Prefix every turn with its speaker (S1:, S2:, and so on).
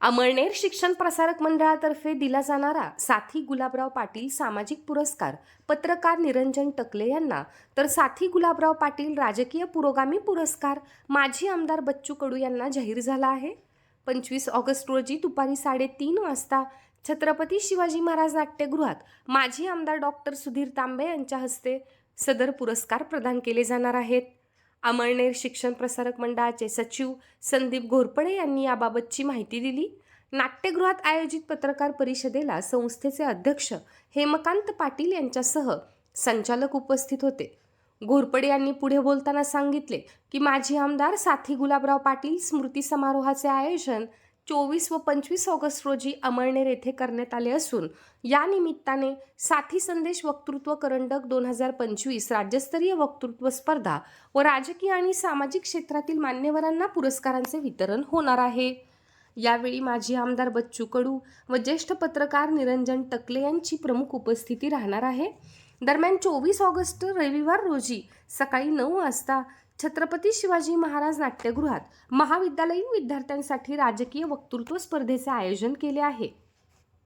S1: अमळनेर शिक्षण प्रसारक मंडळातर्फे दिला जाणारा साथी गुलाबराव पाटील सामाजिक पुरस्कार पत्रकार निरंजन टकले यांना तर साथी गुलाबराव पाटील राजकीय पुरोगामी पुरस्कार माजी आमदार बच्चू कडू यांना जाहीर झाला आहे. पंचवीस ऑगस्ट रोजी दुपारी साडेतीन वाजता छत्रपती शिवाजी महाराज नाट्यगृहात माजी आमदार डॉक्टर सुधीर तांबे यांच्या हस्ते सदर पुरस्कार प्रदान केले जाणार आहेत. अमळनेर शिक्षण प्रसारक मंडळाचे सचिव संदीप घोरपडे यांनी याबाबतची माहिती दिली. नाट्यगृहात आयोजित पत्रकार परिषदेला संस्थेचे अध्यक्ष हेमकांत पाटील यांच्यासह संचालक उपस्थित होते. घोरपडे यांनी पुढे बोलताना सांगितले की माजी आमदार साथी गुलाबराव पाटील स्मृती समारोहाचे आयोजन चोवीस व पंचवीस ऑगस्ट रोजी अमळनेर येथे करण्यात आले असून या निमित्ताने साथी संदेश वक्तृत्व करंडक दोन हजार पंचवीस राज्यस्तरीय वक्तृत्व स्पर्धा व राजकीय आणि सामाजिक क्षेत्रातील मान्यवरांना पुरस्कारांचे वितरण होणार आहे. यावेळी माजी आमदार बच्चू कडू व ज्येष्ठ पत्रकार निरंजन टकले यांची प्रमुख उपस्थिती राहणार आहे. दरम्यान चोवीस ऑगस्ट रविवार रोजी सकाळी नऊ वाजता छत्रपती शिवाजी महाराज नाट्यगृहात महाविद्यालयीन विद्यार्थ्यांसाठी राजकीय वक्तृत्व स्पर्धेचे आयोजन केले आहे.